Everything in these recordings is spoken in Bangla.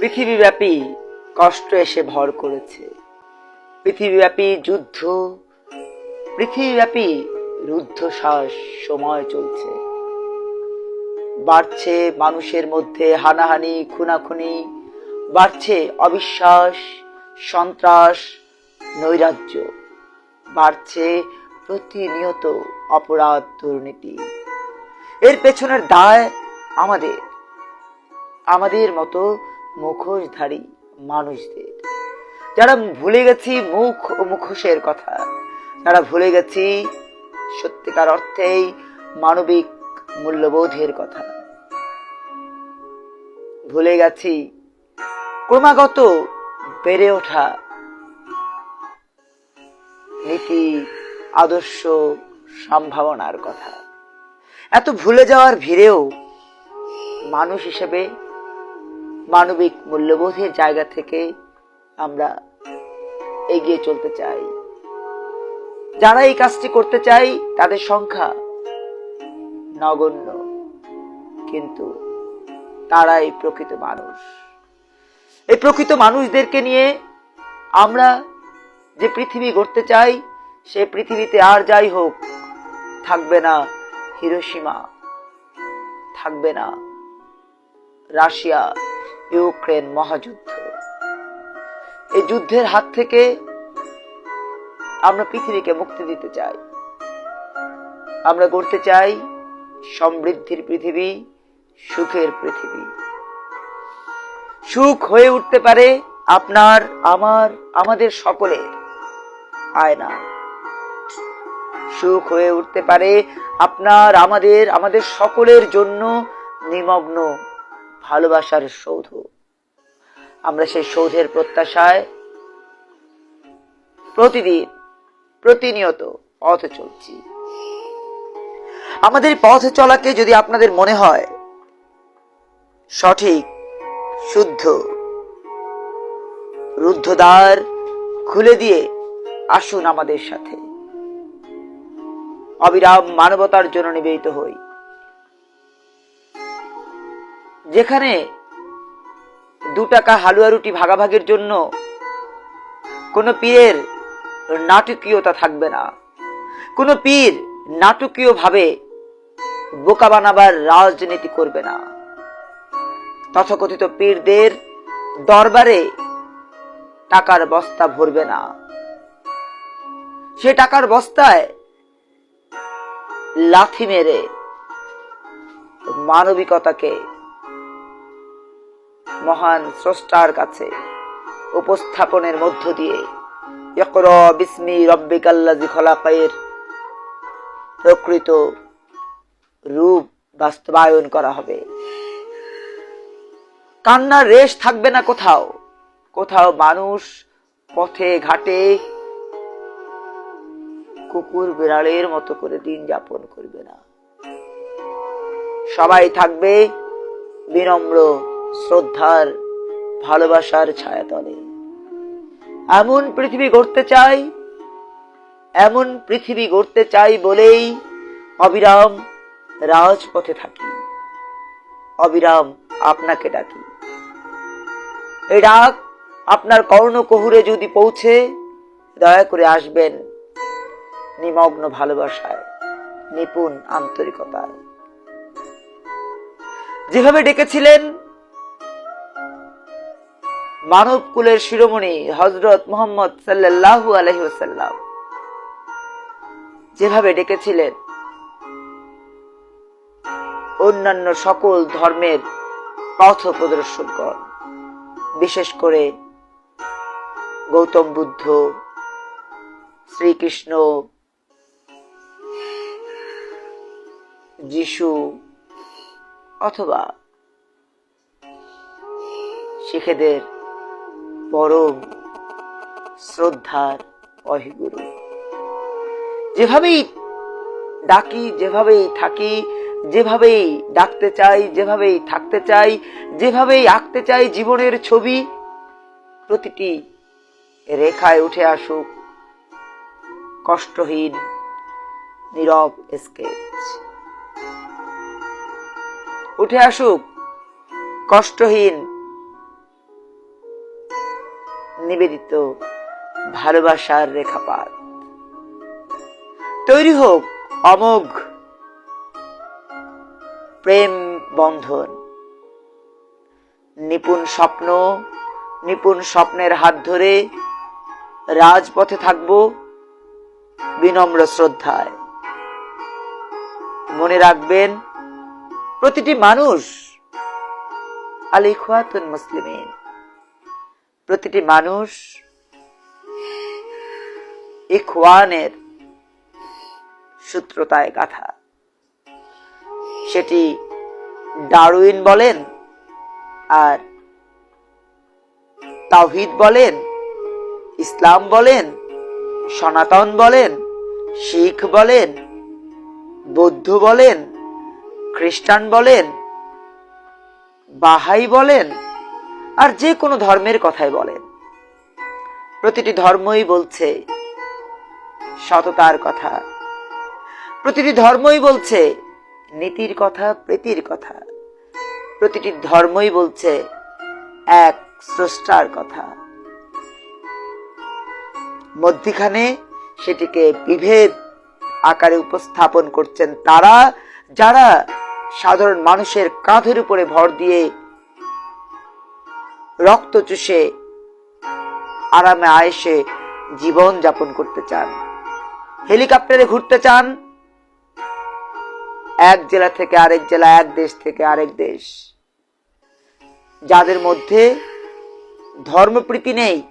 পৃথিবীব্যাপী কষ্ট এসে ভর করেছে। পৃথিবীব্যাপী যুদ্ধ, পৃথিবীব্যাপী রুদ্ধশ্বাস সময় চলছে। বাড়ছে মানুষের মধ্যে হানাহানি, খুনাখুনি, বাড়ছে অবিশ্বাস, সন্ত্রাস, নৈরাজ্য, বাড়ছে প্রতিনিয়ত অপরাধ, দুর্নীতি। এর পেছনের দায় আমাদের আমাদের মতো মুখোশধারী মানুষদের। যারা ভুলে গেছি মুখ ও মুখোশের কথা, যারা ভুলে গেছি সত্যিকার অর্থেই মানবিক মূল্যবোধের কথা। ভুলে গেছি ক্রমাগত বেড়ে ওঠা নীতি, আদর্শ, সম্ভাবনার কথা। এত ভুলে যাওয়ার ভিড়েও মানুষ হিসেবে মানবিক মূল্যবোধের জায়গা থেকে আমরা এগিয়ে চলতে চাই। যারা এই কাজটি করতে চাই, তাদের সংখ্যা নগণ্য, কিন্তু তারাই প্রকৃত মানুষ। এই প্রকৃত মানুষদেরকে নিয়ে আমরা যে পৃথিবী গড়তে চাই, সে পৃথিবীতে আর যাই হোক, থাকবে না হিরোসীমা থাকবে না রাশিয়া ইউক্রেন মহাযুদ্ধ। এই যুদ্ধের হাত থেকে আমরা পৃথিবীকে মুক্তি দিতে চাই। আমরা করতে চাই সমৃদ্ধির পৃথিবী, সুখের পৃথিবী। সুখ হয়ে উঠতে পারে আপনার, আমার, আমাদের সকলের আয়না। সুখ হয়ে উঠতে পারে আপনার, আমাদের আমাদের সকলের জন্য নিমগ্ন ভালোবাসার সৌধ। আমরা সেই সৌধের প্রত্যাশায় প্রতিদিন, প্রতিনিয়ত পথ চলছি। আমাদের পথ চলাকে যদি আপনাদের মনে হয় সঠিক, শুদ্ধ, রুদ্ধদ্বার খুলে দিয়ে আসুন আমাদের সাথে। অবিরাম মানবতার জন্য নিবেদিত হই। যেখানে দু টাকা হালুয়া রুটি ভাগাভাগির জন্য কোনো পীরের নাটকীয়তা থাকবে না। কোনো পীর নাটকীয়ভাবে বোকা বানাবার রাজনীতি করবে না। তথাকথিত পীরদের দরবারে টাকার বস্তা ভরবে না। সে টাকার বস্তায় লাথি মেরে মানবিকতাকে মহান স্রষ্টার কাছে উপস্থাপনের মধ্য দিয়ে। ইকর বিস্মি রব্বিকাল্লাজি খলাকায়ের প্রকৃত রূপ বাস্তবায়ন করা হবে। কান্নার রেশ থাকবে না কোথাও। কোথাও মানুষ পথে ঘাটে কুকুর বিড়ালের মতো করে দিন যাপন করবে না। সবাই থাকবে বিনম্র শ্রদ্ধার, ভালোবাসার ছায়াতলে। এমন পৃথিবী গড়তে চাই, এমন পৃথিবী গড়তে চাই বলেই অবিরাম রাজপথে থাকি। অবিরাম আপনাকে ডাকি। এই ডাক আপনার কর্ণকহুরে যদি পৌঁছে, দয়া করে আসবেন নিমগ্ন ভালোবাসায়, নিপুণ আন্তরিকতায়। যেভাবে ডেকেছিলেন মানব কুলের শিরোমণি হজরত মোহাম্মদ সাল্লাল্লাহু আলহি ওসাল্লাম যেভাবে ডেকেছিলেন, অন্যান্য সকল ধর্মের পথ প্রদর্শনগণ, বিশেষ করে গৌতম বুদ্ধ, শ্রীকৃষ্ণ, যিশু অথবা শিখেদের পরম শ্রদ্ধার অহিগুরু। যেভাবেই ডাকি, যেভাবেই থাকি, যেভাবেই ডাকতে চাই, যেভাবেই থাকতে চাই, যেভাবেই আঁকতে চাই জীবনের ছবি, প্রতিটি রেখায় উঠে আসুক কষ্টহীন নীরব স্কেচ। উঠে আসুক কষ্টহীন নিবেদিত ভালোবাসার রেখাপাত। তৈরি হোক অমোঘ প্রেম বন্ধন। নিপুণ স্বপ্ন, নিপুণ স্বপ্নের হাত ধরে রাজপথে থাকব বিনম্র শ্রদ্ধায়। মনে রাখবেন, প্রতিটি মানুষ আলিখাতুন মুসলিমিন। প্রতিটি মানুষ ইখওয়ানের সূত্রতায় গাথা। সেটি ডারউইন বলেন আর তাওহিদ বলেন, ইসলাম বলেন, সনাতন বলেন, শিখ বলেন, বৌদ্ধ বলেন, খ্রিস্টান বলেন, বাহাই বলেন আর যে কোনো ধর্মের কথাই বলেন প্রতিটি ধর্মই বলছে সততার কথা। প্রতিটি ধর্মই বলছে নীতির কথা, প্রীতির কথা। প্রতিটি ধর্মই বলছে এক স্রষ্টার কথা। মধ্যিখানে সেটিকে বিভেদ আকারে উপস্থাপন করছেন তারা, যারা সাধারণ মানুষের কাঁধের উপরে ভর দিয়ে রক্ত চুষে আরামে আয়েসে জীবন যাপন করতে চান। হেলিকপ্টারে ঘুরতে চান। এক জেলা থেকে আরেক জেলা, এক দেশ থেকে আরেক দেশ। যাদের মধ্যে ধর্মপ্রীতি নেই,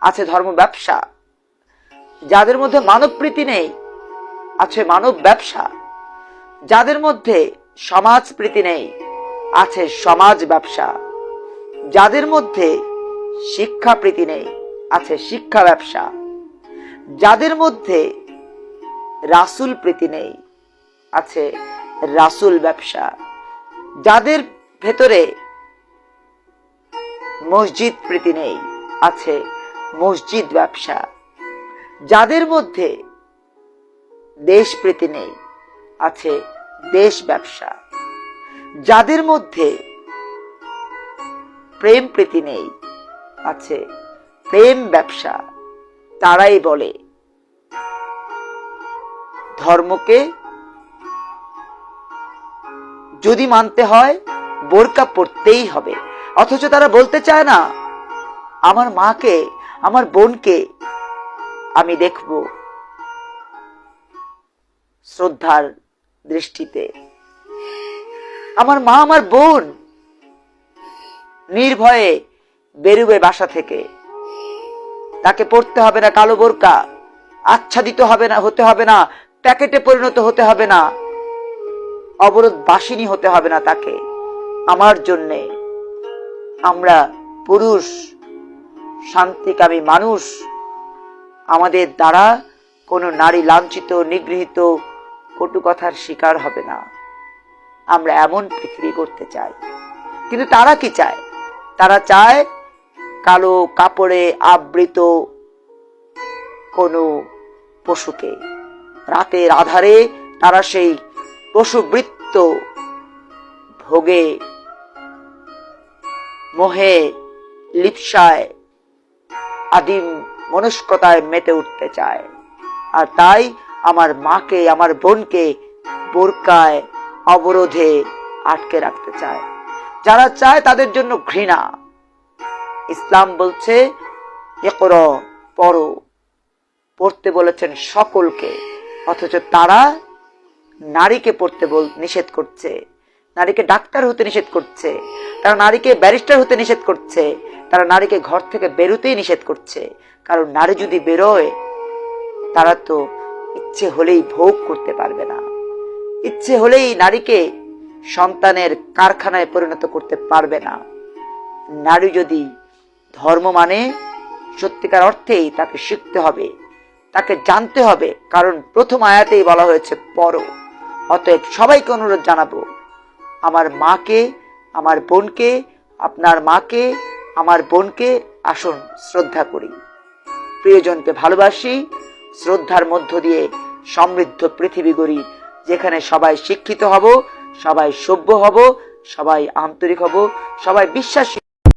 আছে ধর্ম ব্যবসা। যাদের মধ্যে মানব প্রীতি নেই, আছে মানব ব্যবসা। যাদের মধ্যে সমাজ প্রীতি নেই, আছে সমাজ ব্যবসা। যাদের মধ্যে শিক্ষা প্রীতি নেই, আছে শিক্ষা ব্যবসা, যাদের মধ্যে রাসুল প্রীতি নেই, আছে রাসুল ব্যবসা, যাদের ভেতরে মসজিদ প্রীতি নেই, আছে মসজিদ ব্যবসা, যাদের মধ্যে দেশ প্রীতি নেই, আছে দেশ ব্যবসা, যাদের মধ্যে প্রেম প্রীতি নেই। আছে প্রেম ব্যবসা। তারাই বলে। ধর্মকে যদি মানতে হয়, বোরকা পড়তেই হবে। অথচ তারা বলতে চায় না, আমার মাকে, আমার বোনকে আমি দেখব শ্রদ্ধার দৃষ্টিতে। আমার মা, আমার বোন নির্ভয়ে বেরুবে বাসা থেকে। তাকে পড়তে হবে না কালো বোরকা, আচ্ছাদিত হবে না, হতে হবে না, প্যাকেটে পরিণত হতে হবে না, অবরোধ বাসিনী হতে হবে না তাকে। আমার জন্যে আমরা পুরুষ, শান্তিকামী মানুষ, আমাদের দ্বারা কোনো নারী লাঞ্ছিত, নিগৃহীত কটু কথার শিকার হবে না। আমরা এমন পৃথিবী করতে চাই। কিন্তু তারা কি চায়? তারা চায় কালো কাপড়ে আবৃত কোনো পশুকে। রাতের আধারে তারা সেই পশুবৃত্ত ভোগে মোহে লিপসায় আদিম মনস্কতায় মেতে উঠতে চায়। আর তাই আমার মাকে, আমার বোনকে বোরকায় অবরোধে আটকে রাখতে চায়। যারা চায় তাদের জন্য ঘৃণা। ইসলাম বলছে পড়ো। পড়তে বলেছেন সকলকে, অথচ তারা নারীকে পড়তে বল, নিষেধ করছে। নারীকে ডাক্তার হতে নিষেধ করছে। তারা নারীকে ব্যারিস্টার হতে নিষেধ করছে। তারা নারীকে ঘর থেকে বেরোতেই নিষেধ করছে। কারণ নারী যদি বেরোয়, তারা তো ইচ্ছে হলেই ভোগ করতে পারবে না। ইচ্ছে হলেই নারীকে সন্তানের কারখানায় পরিণত করতে পারবে না। নারী যদি ধর্ম মানে সত্যিকার অর্থেই তাকে শিখতে হবে, তাকে জানতে হবে, কারণ প্রথম আয়াতেই বলা হয়েছে পর অতএব সবাইকে অনুরোধ জানাব, আমার মাকে, আমার বোনকে, আপনার মাকে, আমার বোনকে আসুন শ্রদ্ধা করি। প্রিয়জনকে ভালোবাসি, শ্রদ্ধার মধ্য দিয়ে সমৃদ্ধ পৃথিবী গড়ি, যেখানে সবাই শিক্ষিত হব সবাই সভ্য হব সবাই আন্তরিক হব সবাই বিশ্বাসী